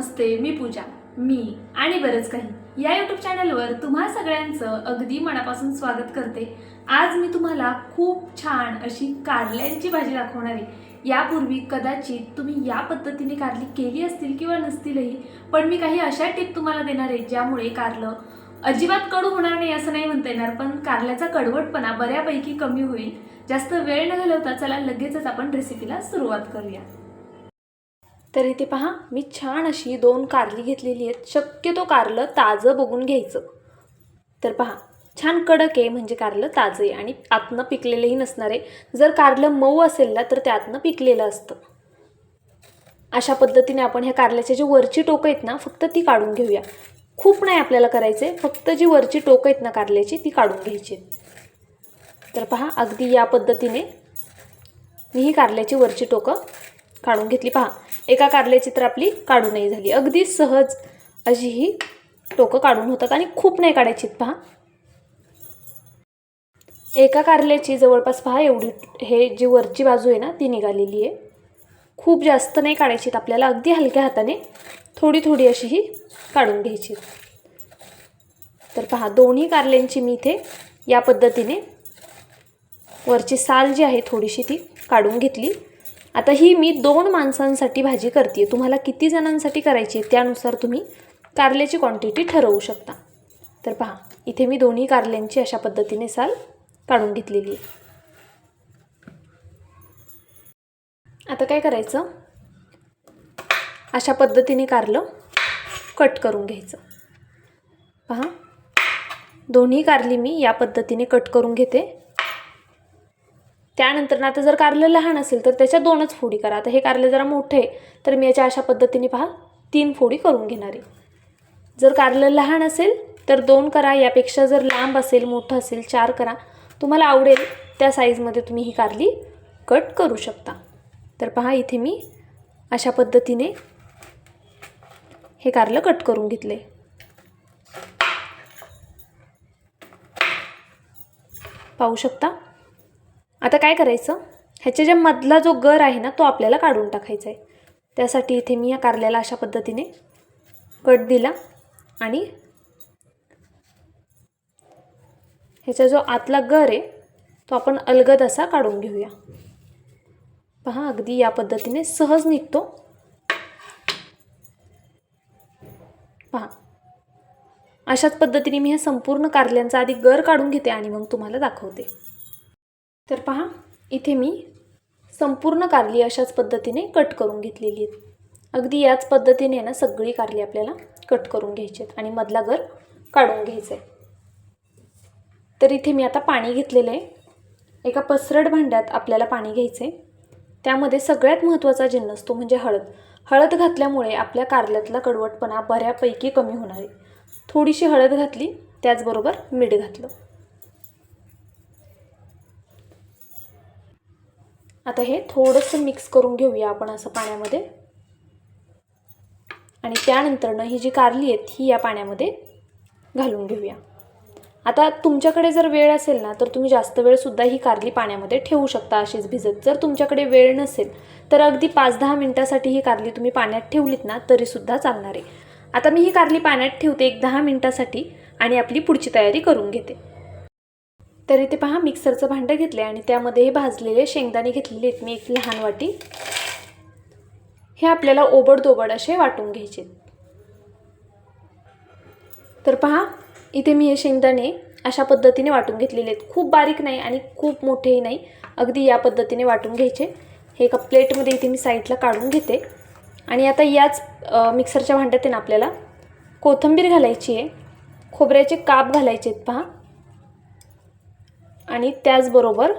नमस्ते मी पूजा. मी आणि बरंच काही. या यूट्यूब चॅनलवर तुम्हा सगळ्यांचं अगदी मनापासून स्वागत करते. आज मी तुम्हाला खूप छान अशी कारल्यांची भाजी दाखवणार आहे. यापूर्वी कदाचित तुम्ही या पद्धतीने कारली केली असतील किंवा नसतीलही पण मी काही अशा टिप तुम्हाला देणार आहे ज्यामुळे कारलं अजिबात कडू होणार नाही असं नाही म्हणता येणार पण कारल्याचा कडवटपणा बऱ्यापैकी कमी होईल. जास्त वेळ न घालवता चला लगेचच आपण रेसिपीला सुरुवात करूया. तर इथे पहा मी छान अशी दोन कारली घेतलेली आहेत. शक्यतो कारलं ताजं बघून घ्यायचं. तर पहा छान कडक आहे म्हणजे कारलं ताजं आहे आणि आतनं पिकलेलंही नसणार आहे. जर कारलं मऊ असेल ना तर ते आतनं पिकलेलं असतं. अशा पद्धतीने आपण ह्या कारल्याचे जे वरची टोकं आहेत ना फक्त ती काढून घेऊया. खूप नाही आपल्याला करायचं आहे फक्त जी वरची टोकं आहेत ना कारल्याची ती काढून घ्यायची तर पहा अगदी या पद्धतीने मी ही कारल्याची वरची टोकं काढून घेतली. पहा एका कारल्याची तर आपली काढू नाही झाली. अगदी सहज अशी ही टोकं काढून होतात आणि खूप नाही काढायची पहा. एका कारल्याची जवळपास पहा एवढी हे जी वरची बाजू आहे ना ती निघालेली आहे. खूप जास्त नाही काढायची आपल्याला अगदी हलक्या हाताने थोडी थोडी अशी ही काढून घ्यायची तर पहा दोन्ही कारल्यांची मी इथे या पद्धतीने वरची साल जी आहे थोडीशी ती काढून घेतली. आता ही मी दोन माणसांसाठी भाजी करते तुम्हाला किती जणांसाठी करायची आहे त्यानुसार तुम्ही कारल्याची क्वांटिटी ठरवू शकता. तर पहा इथे मी दोन्ही कारल्यांची अशा पद्धतीने साल काढून घेतलेली आहे. आता काय करायचं? अशा पद्धतीने कारलं कट करून घ्यायचं. पहा दोन्ही कारली मी या पद्धतीने कट करून घेते. त्यानंतर ना आता जर कारलं लहान असेल तर त्याच्या दोनच फोडी करा. आता हे कारलं जरा मोठं आहे तर मी याच्या अशा पद्धतीने पहा तीन फोडी करून घेणार आहे. जर कारलं लहान असेल तर दोन करा यापेक्षा जर लांब असेल मोठं असेल चार करा. तुम्हाला आवडेल त्या साईजमध्ये तुम्ही ही कारली कट करू शकता. तर पहा इथे मी अशा पद्धतीने हे कारलं कट करून घेतले. पाहू शकता? आता काय करायचं? ह्याच्या ज्या मधला जो गर आहे ना तो आपल्याला काढून टाकायचा आहे. त्यासाठी इथे मी या कारल्याला अशा पद्धतीने कट दिला आणि ह्याचा जो आतला गर आहे तो आपण अलगद असा काढून घेऊया. पहा अगदी या पद्धतीने सहज निघतो. पहा अशाच पद्धतीने मी ह्या संपूर्ण कारल्यांचा आधी गर काढून घेते आणि मग तुम्हाला दाखवते. तर पहा इथे मी संपूर्ण कारली अशाच पद्धतीने कट करून घेतलेली आहेत. अगदी याच पद्धतीने ना सगळी कारली आपल्याला कट करून घ्यायची आहेत आणि मधला गर काढून घ्यायचा आहे. तर इथे मी आता पाणी घेतलेलं आहे. एका पसरट भांड्यात आपल्याला पाणी घ्यायचं आहे. त्यामध्ये सगळ्यात महत्त्वाचा जिन्नस तो म्हणजे हळद. हळद घातल्यामुळे आपल्या कारल्यातला कडवटपणा बऱ्यापैकी कमी होणार आहे. थोडीशी हळद घातली त्याचबरोबर मीठ घातलं. आता हे थोडंसं मिक्स करून घेऊया आपण असं पाण्यामध्ये. आणि त्यानंतरनं ही जी कारली आहेत ही या पाण्यामध्ये घालून घेऊया. आता तुमच्याकडे जर वेळ असेल ना तर तुम्ही जास्त वेळसुद्धा ही कारली पाण्यामध्ये ठेवू शकता अशीच भिजत. जर तुमच्याकडे वेळ नसेल तर अगदी पाच दहा मिनटासाठी ही कारली तुम्ही पाण्यात ठेवलीत ना तरीसुद्धा चालणार आहे. आता मी ही कारली पाण्यात ठेवते एक दहा मिनटासाठी आणि आपली पुढची तयारी करून घेते. तर इथे पहा मिक्सरचं भांडं घेतलं आणि त्यामध्ये हे भाजलेले शेंगदाणे घेतलेले आहेत. मी एक लहान वाटी. हे आपल्याला ओबडदोबड असे वाटून घ्यायचे तर पहा इथे मी हे शेंगदाणे अशा पद्धतीने वाटून घेतलेले आहेत. खूप बारीक नाही आणि खूप मोठेही नाही. अगदी या पद्धतीने वाटून घ्यायचे. हे एका प्लेटमध्ये इथे मी साईडला काढून घेते. आणि आता याच मिक्सरच्या भांड्यात आहे ना आपल्याला कोथिंबीर घालायची आहे. खोबऱ्याचे काप घालायचे आहेत पहा. आणि त्याचबरोबर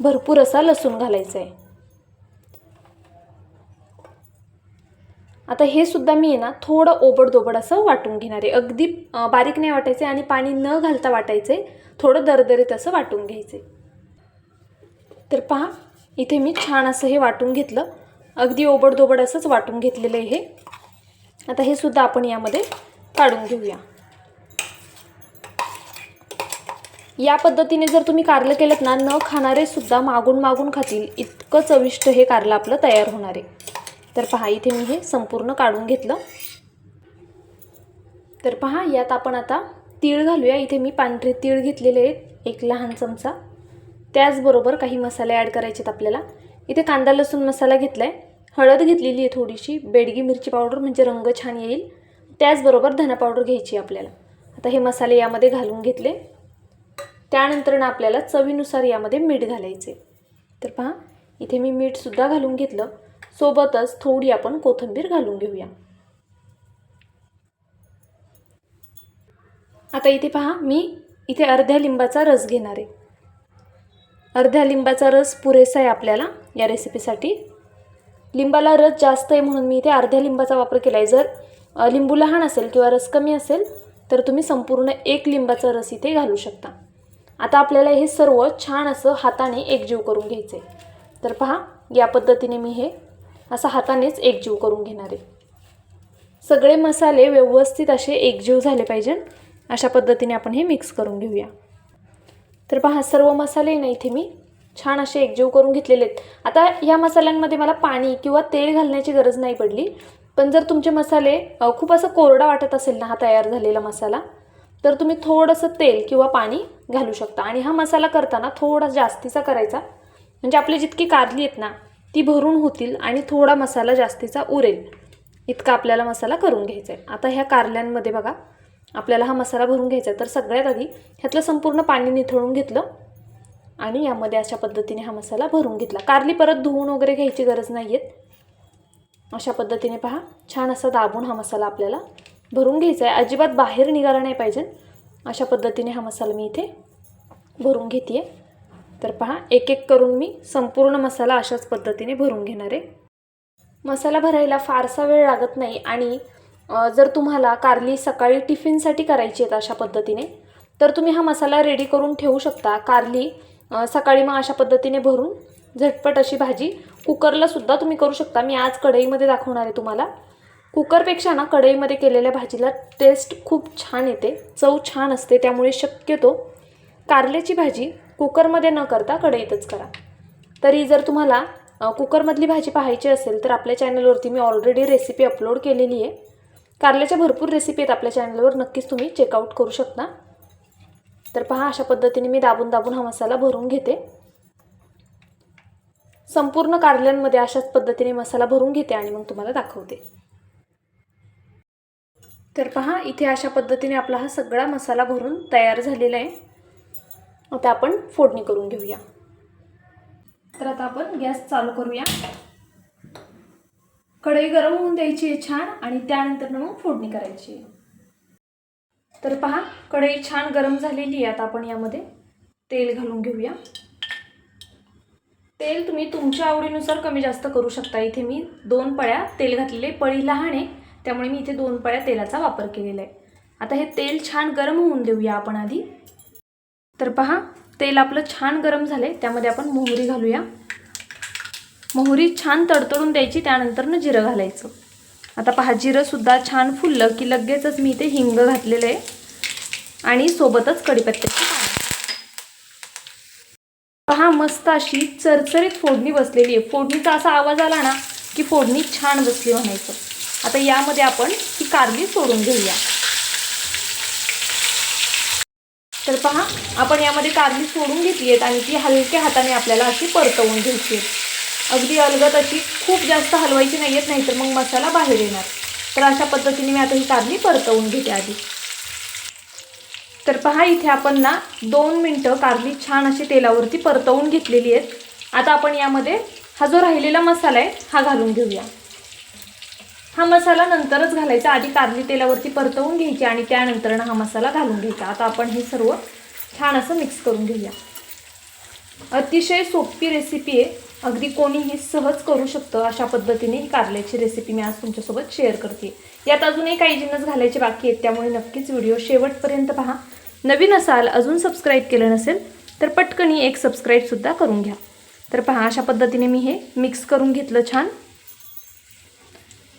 भरपूर असा लसूण घालायचा आहे आता हे सुद्धा मी आहे ना थोडं ओबडदोबड असं वाटून घेणार आहे. अगदी बारीक नाही वाटायचं आणि पाणी न घालता वाटायचं. थोडं दरदरीत असं वाटून घ्यायचं. तर पहा इथे मी छान असं हे वाटून घेतलं. अगदी ओबडदोबड असंच वाटून घेतलेलं आहे हे. आता हे सुद्धा आपण यामध्ये काढून घेऊया. या पद्धतीने जर तुम्ही कारलं केलं ना न खाणारे सुद्धा मागून मागून खातील. इतकं चविष्ट हे कारलं आपलं तयार होणार आहे. तर पहा इथे मी हे संपूर्ण काढून घेतलं. तर पहा यात आपण आता तीळ घालूया. इथे मी पांढरे तीळ घेतलेले आहेत एक लहान चमचा. त्याचबरोबर काही मसाले ॲड करायचे आहेत आपल्याला. इथे कांदा लसूण मसाला घेतला आहे हळद घेतलेली आहे थोडीशी. बेडगी मिरची पावडर म्हणजे रंग छान येईल. त्याचबरोबर धना पावडर घ्यायची आपल्याला. आता हे मसाले यामध्ये घालून घेतले. त्यानंतरनं आपल्याला चवीनुसार यामध्ये मीठ घालायचे. तर पहा इथे मी मीठसुद्धा घालून घेतलं. सोबतच थोडी आपण कोथिंबीर घालून घेऊया. आता इथे पहा मी इथे अर्ध्या लिंबाचा रस घेणार आहे. अर्ध्या लिंबाचा रस पुरेसा आहे आपल्याला या रेसिपीसाठी. लिंबाला रस जास्त आहे म्हणून मी इथे अर्ध्या लिंबाचा वापर केला आहे जर लिंबू लहान असेल किंवा रस कमी असेल तर तुम्ही संपूर्ण एक लिंबाचा रस इथे घालू शकता. आता आपल्याला हे सर्व छान असं हाताने एकजीव करून घ्यायचं आहे तर पहा या पद्धतीने मी हे असं हातानेच एकजीव करून घेणार आहे. सगळे मसाले व्यवस्थित असे एकजीव झाले पाहिजे अशा पद्धतीने आपण हे मिक्स करून घेऊया. तर पहा सर्व मसाले ना इथे मी छान असे एकजीव करून घेतलेले आहेत. आता ह्या मसाल्यांमध्ये मला पाणी किंवा तेल घालण्याची गरज नाही पडली. पण जर तुमचे मसाले खूप असं कोरडा वाटत असेल ना हा तयार झालेला मसाला तर तुम्ही थोडंसं तेल किंवा पाणी घालू शकता. आणि हा मसाला करताना थोडा जास्तीचा करायचा. म्हणजे आपली जितकी कारली आहेत ना ती भरून होतील आणि थोडा मसाला जास्तीचा उरेल. इतका आपल्याला मसाला करून घ्यायचा आहे आता ह्या कारल्यांमध्ये बघा आपल्याला हा मसाला भरून घ्यायचा आहे तर सगळ्यात आधी ह्यातलं संपूर्ण पाणी निथळून घेतलं आणि यामध्ये अशा पद्धतीने हा मसाला भरून घेतला. कारली परत धुवून वगैरे घ्यायची गरज नाही आहेत अशा पद्धतीने पहा छान असा दाबून हा मसाला आपल्याला भरून घ्यायचा आहे अजिबात बाहेर निघाला नाही पाहिजे. अशा पद्धतीने हा मसाला मी इथे भरून घेते तर पहा एक एक करून मी संपूर्ण मसाला अशाच पद्धतीने भरून घेणार. आहे मसाला भरायला फारसा वेळ लागत नाही आणि जर तुम्हाला कारली सकाळी टिफिनसाठी करायची आहेत अशा पद्धतीने तर तुम्ही हा मसाला रेडी करून ठेवू शकता. कारली सकाळी मग अशा पद्धतीने भरून झटपट अशी भाजी कुकरलासुद्धा तुम्ही करू शकता. मी आज कढईमध्ये दाखवणार आहे तुम्हाला. कुकरपेक्षा ना कढईमध्ये केलेल्या भाजीला टेस्ट खूप छान येते. चव छान असते त्यामुळे शक्यतो कारल्याची भाजी कुकरमध्ये न करता कढईतच करा. तरी जर तुम्हाला कुकरमधली भाजी पाहायची असेल तर आपल्या चॅनलवरती मी ऑलरेडी रेसिपी अपलोड केलेली आहे. कारल्याच्या भरपूर रेसिपी आहेत आपल्या चॅनलवर नक्कीच तुम्ही चेकआउट करू शकता. तर पहा अशा पद्धतीने मी दाबून दाबून हा मसाला भरून घेते. संपूर्ण कारल्यांमध्ये अशाच पद्धतीने मसाला भरून घेते आणि मग तुम्हाला दाखवते. तर पहा इथे अशा पद्धतीने आपला हा सगळा मसाला भरून तयार झालेला आहे. आता आपण फोडणी करून घेऊया. तर आता आपण गॅस चालू करूया. कढई गरम होऊन द्यायची आहे छान आणि त्यानंतर मग फोडणी करायची आहे. तर पहा कढई छान गरम झालेली आहे. आता आपण यामध्ये तेल घालून घेऊया. तेल तुम्ही तुमच्या आवडीनुसार कमी जास्त करू शकता. इथे मी दोन पळ्या तेल घातलेले. पळी लहान आहे त्यामुळे मी इथे दोन पळ्या तेलाचा वापर केलेला आहे. आता हे तेल छान गरम होऊन देऊया आपण आधी. तर पहा तेल आपलं छान गरम झाले त्यामध्ये आपण मोहरी घालूया. मोहरी छान तडतडून द्यायची त्यानंतर जिरं घालायचं. आता पहा जिरंसुद्धा छान फुललं की लगेचच मी इथे हिंग घातलेलं आहे. आणि सोबतच कढीपत्त्याची पहा मस्त अशी चरचरीत फोडणी बसलेली आहे. फोडणीचा असा आवाज आला ना की फोडणी छान बसली म्हणायचं. आता यामध्ये आपण ही कारली सोडून घेऊया. तर पहा आपण यामध्ये कारली सोडून घेतली आहेत आणि ती हलक्या हाताने आपल्याला अशी परतवून घ्यायची आहे अगदी अलगत अशी खूप जास्त हलवायची नाही येत नाही तर मग मसाला बाहेर येणार. तर अशा पद्धतीने मी आता ही कारली परतवून घेते आधी. तर पहा इथे आपण ना दोन मिनटं कारली छान अशी तेलावरती परतवून घेतलेली आहेत. आता आपण यामध्ये हा जो राहिलेला मसाला आहे हा घालून घेऊया. हा मसाला नंतरच घालायचा. आधी कारली तेलावरती परतवून घ्यायची आणि त्यानंतर हा मसाला घालून घ्यायचा. आता आपण हे सर्व छान असं मिक्स करून घेऊया. अतिशय सोपी रेसिपी आहे. अगदी कोणीही सहज करू शकतं अशा पद्धतीने ही कारल्याची रेसिपी मी आज तुमच्यासोबत शेअर करते. यात अजूनही काही जिन्नस घालायचे बाकी आहेत. त्यामुळे नक्कीच व्हिडिओ शेवटपर्यंत पहा. नवीन असाल अजून सबस्क्राईब केलं नसेल तर पटकनी एक सबस्क्राईबसुद्धा करून घ्या. तर पहा अशा पद्धतीने मी हे मिक्स करून घेतलं छान.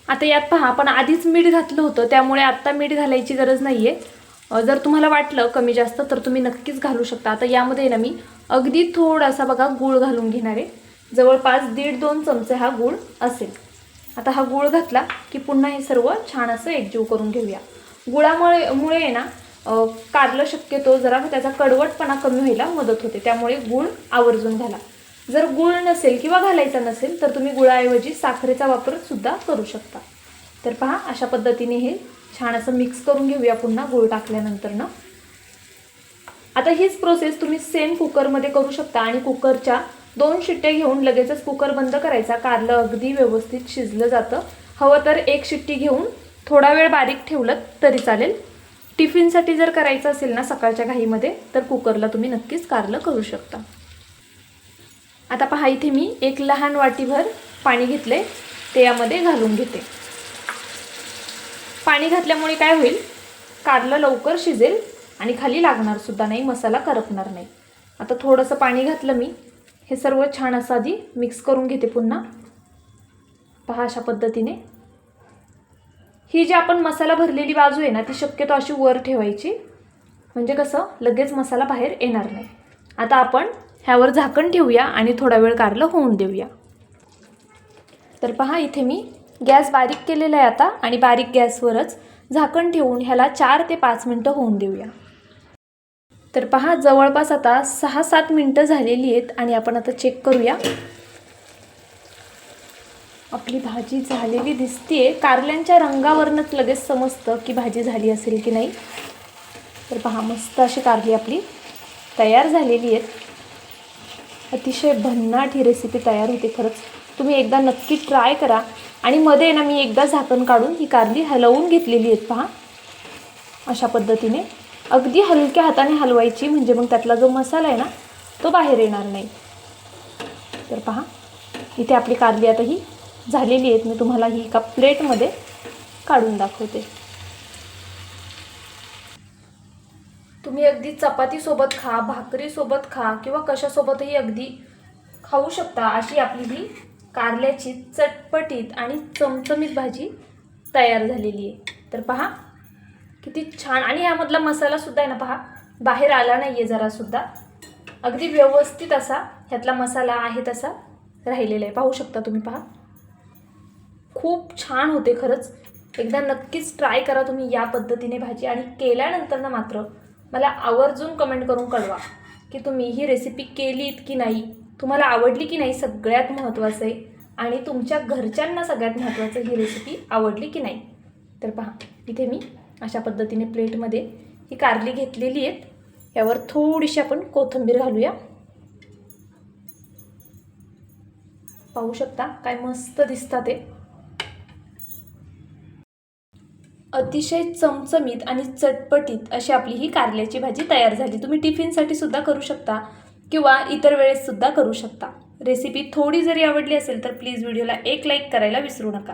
आता यात पहा आपण आधीच मीठ घातलं होतं त्यामुळे आत्ता मीठ घालायची गरज नाही आहे जर तुम्हाला वाटलं कमी जास्त तर तुम्ही नक्कीच घालू शकता. आता यामध्ये ना मी अगदी थोडासा बघा गूळ घालून घेणार आहे. जवळपास दीड दोन चमचे हा गूळ असेल. आता हा गूळ घातला की पुन्हा हे सर्व छान असं एकजीव करून घेऊया. गुळामुळे मुळे आहे ना कारलं शक्यतो जरा त्याचा कडवटपणा कमी व्हायला मदत होते. त्यामुळे गूळ आवर्जून घाला. जर गूळ नसेल किंवा घालायचा नसेल तर तुम्ही गुळाऐवजी साखरेचा वापर सुद्धा करू शकता. तर पहा अशा पद्धतीने हे छान असं मिक्स करून घेऊया पुन्हा गूळ टाकल्यानंतर ना आता हीच प्रोसेस तुम्ही सेम कुकरमध्ये करू शकता आणि कुकरच्या दोन शिट्ट्या घेऊन लगेचच कुकर बंद करायचा. कारलं अगदी व्यवस्थित शिजलं जातं. हवं तर एक शिट्टी घेऊन थोडा वेळ बारीक ठेवलं तरी चालेल. टिफिनसाठी जर करायचं असेल ना सकाळच्या घाईमध्ये तर कुकरला तुम्ही नक्कीच कारलं करू शकता. आता पहा इथे मी एक लहान वाटीभर पाणी घेतले ते यामध्ये घालून घेते. पाणी घातल्यामुळे काय होईल? कारलं लवकर शिजेल आणि खाली लागणार सुद्धा नाही मसाला करपणार नाही. आता थोडंसं पाणी घातलं मी. हे सर्व छान असं आधी मिक्स करून घेते पुन्हा. पहा अशा पद्धतीने. ही जी आपण मसाला भरलेली बाजू आहे ना ती शक्यतो अशी वर ठेवायची. म्हणजे कसं? लगेच मसाला बाहेर येणार नाही. आता आपण ह्यावर झाकण ठेवूया आणि थोडा वेळ कारलं होऊन देऊया. तर पहा इथे मी गॅस बारीक केलेला आहे आता आणि बारीक गॅसवरच झाकण ठेवून ह्याला चार ते पाच मिनटं होऊन देऊया. तर पहा जवळपास आता सहा सात मिनटं झालेली आहेत आणि आपण आता चेक करूया. आपली भाजी झालेली दिसतीये. कारल्यांच्या रंगावरनंच लगेच समजतं की भाजी झाली असेल की नाही. तर पहा मस्त अशी कारली आपली तयार झालेली आहेत. अतिशय भन्नाट ही रेसिपी तयार होते खरंच. तुम्ही एकदा नक्की ट्राय करा. आणि मध्ये ना मी एकदा झाकण काढून ही कारली हलवून घेतलेली आहेत पहा. अशा पद्धतीने. अगदी हलक्या हाताने हलवायची म्हणजे मग त्यातला जो मसाला आहे ना तो बाहेर येणार नाही. तर पहा. इथे आपली कारली आता ही झालेली आहेत. मी तुम्हाला ही एका प्लेटमध्ये काढून दाखवते. तुम्ही अगदी चपातीसोबत खा भाकरीसोबत खा किंवा कशासोबतही अगदी खाऊ शकता अशी आपली ही कारल्याची चटपटीत आणि चमचमीत भाजी तयार झालेली आहे. तर पहा किती छान. आणि ह्यामधला मसालासुद्धा आहे ना पहा बाहेर आला नाही आहे जरासुद्धा अगदी व्यवस्थित असा ह्यातला मसाला आहे तसा राहिलेला आहे. पाहू शकता तुम्ही पहा. खूप छान होते खरंच. एकदा नक्कीच ट्राय करा तुम्ही या पद्धतीने भाजी. आणि केल्यानंतर ना मात्र मला आवर्जून कमेंट करून कळवा की तुम्ही ही रेसिपी केलीत की नाही. तुम्हाला आवडली की नाही सगळ्यात महत्त्वाचं आहे. आणि तुमच्या घरच्यांना सगळ्यात महत्त्वाचं ही रेसिपी आवडली की नाही. तर पहा इथे मी अशा पद्धतीने प्लेटमध्ये ही कारली घेतलेली आहेत. यावर थोडीशी आपण कोथिंबीर घालूया. पाहू शकता काय मस्त दिसतात ते. अतिशय चमचमीत आणि चटपटीत अशी आपली ही कारल्याची भाजी तयार झाली. तुम्ही टिफिनसाठी सुद्धा करू शकता किंवा इतर वेळेस सुद्धा करू शकता. रेसिपी थोडी जरी आवडली असेल तर प्लीज व्हिडिओला एक लाईक करायला विसरू नका.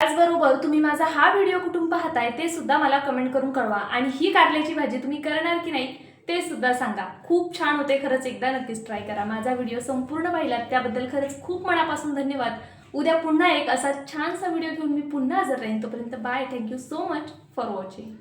त्याचबरोबर तुम्ही माझा हा व्हिडिओ कुठून पाहताय ते सुद्धा मला कमेंट करून कळवा आणि ही कारल्याची भाजी तुम्ही करणार की नाही ते सुद्धा सांगा. खूप छान होते खरंच एकदा नक्कीच ट्राय करा. माझा व्हिडिओ संपूर्ण पाहिलात त्याबद्दल खरंच खूप मनापासून धन्यवाद. उद्या पुन्हा एक असा छानसा व्हिडिओ घेऊन मी पुन्हा हजर राहीन. तोपर्यंत bye thank you so much for watching